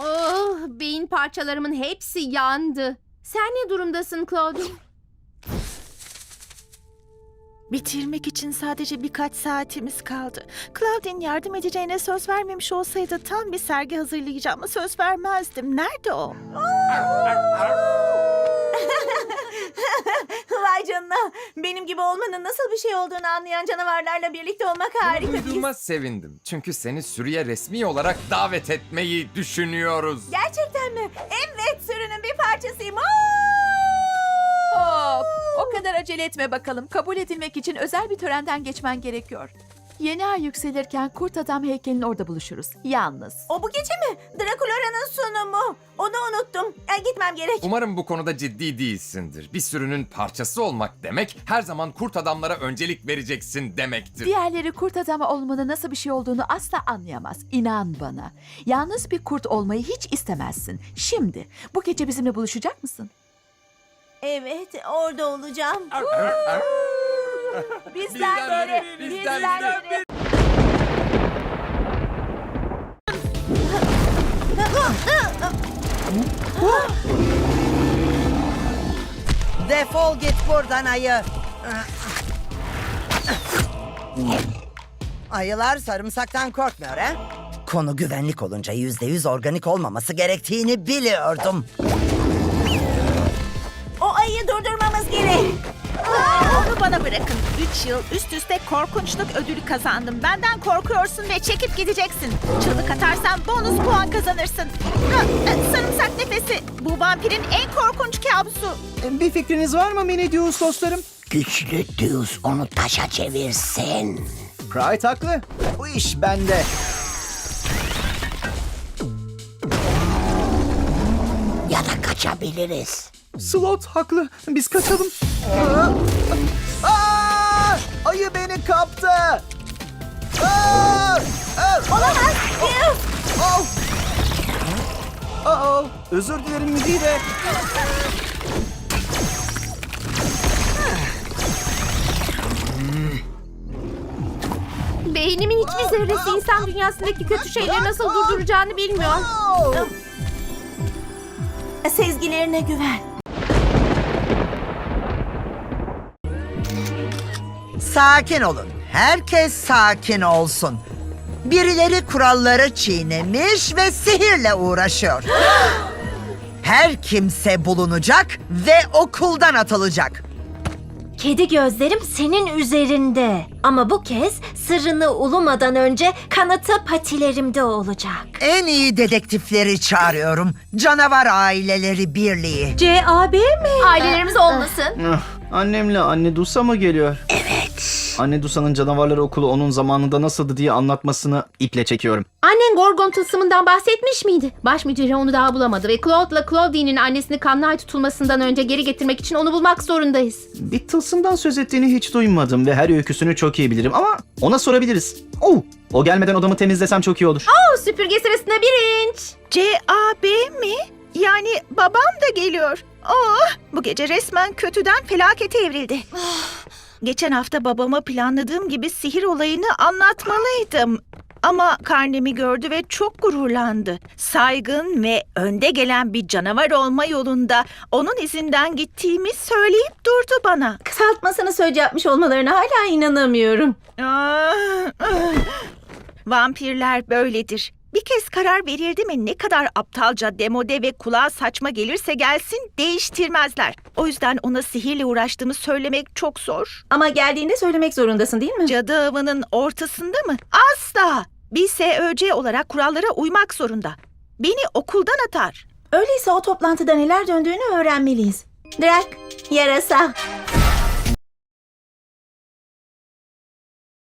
Oh, beyin parçalarımın hepsi yandı. Sen ne durumdasın Claudine? Bitirmek için sadece birkaç saatimiz kaldı. Claudine yardım edeceğine söz vermemiş olsaydı tam bir sergi hazırlayacağıma söz vermezdim. Nerede o? Vay canına. Benim gibi olmanın nasıl bir şey olduğunu anlayan canavarlarla birlikte olmak harika his. Duyduğuma sevindim. Çünkü seni sürüye resmi olarak davet etmeyi düşünüyoruz. Gerçekten mi? Evet sürünün bir parçasıyım. Hop! O kadar acele etme bakalım. Kabul edilmek için özel bir törenden geçmen gerekiyor. Yeni ay yükselirken kurt adam heykelinin orada buluşuruz. Yalnız. O bu gece mi? Drakulora'nın sunumu. Onu unuttum. E, gitmem gerek. Umarım bu konuda ciddi değilsindir. Bir sürünün parçası olmak demek her zaman kurt adamlara öncelik vereceksin demektir. Diğerleri kurt adamı olmanın nasıl bir şey olduğunu asla anlayamaz. İnan bana. Yalnız bir kurt olmayı hiç istemezsin. Şimdi bu gece bizimle buluşacak mısın? Evet orada olacağım. Bizden biri, bizden biri. Defol git buradan ayı. Ayılar sarımsaktan korkmuyor ha? Konu güvenlik olunca yüzde yüz organik olmaması gerektiğini biliyordum. Bırakın. Üç yıl üst üste korkunçluk ödülü kazandım. Benden korkuyorsun ve çekip gideceksin. Çığlık atarsan bonus puan kazanırsın. E, Sarımsak nefesi. Bu vampirin en korkunç kabusu. Bir fikriniz var mı Minidius dostlarım? Güçlü düz onu taşa çevirsin. Pride haklı. Bu iş bende. Ya da kaçabiliriz. Slot haklı. Biz kaçalım. Aa! Beni kaptı. Aa! Olamaz. Oh! Aa, özür dilerim müdire. Beynimin hiçbir zerresi insan dünyasındaki kötü şeyleri nasıl durduracağını bilmiyor. Sezgilerine güven. Sakin olun. Herkes sakin olsun. Birileri kuralları çiğnemiş ve sihirle uğraşıyor. Her kimse bulunacak ve okuldan atılacak. Kedi gözlerim senin üzerinde. Ama bu kez sırrını ulumadan önce kanıtı patilerimde olacak. En iyi dedektifleri çağırıyorum. Canavar Aileleri Birliği. CAB mi? Ailelerimiz olmasın. Ah, Annemle anne Dusa mı geliyor? Anne Dusa'nın canavarlar okulu onun zamanında nasıldı diye anlatmasını iple çekiyorum. Annen Gorgon tılsımından bahsetmiş miydi? Baş müdüre onu daha bulamadı ve Claude'la Claudine'in annesini kanlı ay tutulmasından önce geri getirmek için onu bulmak zorundayız. Bir tılsımdan söz ettiğini hiç duymadım ve her öyküsünü çok iyi bilirim ama ona sorabiliriz. Oh, o gelmeden odamı temizlesem çok iyi olur. O süpürge sırasında bir inç. CAB mi? Yani babam da geliyor. Oh, bu gece resmen kötüden felakete evrildi. Geçen hafta babama planladığım gibi sihir olayını anlatmalıydım. Ama karnemi gördü ve çok gururlandı. Saygın ve önde gelen bir canavar olma yolunda onun izinden gittiğimi söyleyip durdu bana. Kısaltmasını söz yapmış olmalarına hala inanamıyorum. Ah, ah. Vampirler böyledir. Bir kez karar verildi mi ne kadar aptalca, demode ve kulağa saçma gelirse gelsin değiştirmezler. O yüzden ona sihirle uğraştığımı söylemek çok zor. Ama geldiğinde söylemek zorundasın değil mi? Cadı avının ortasında mı? Asla! Bir SÖC olarak kurallara uymak zorunda. Beni okuldan atar. Öyleyse o toplantıda neler döndüğünü öğrenmeliyiz. Drak, yarasa.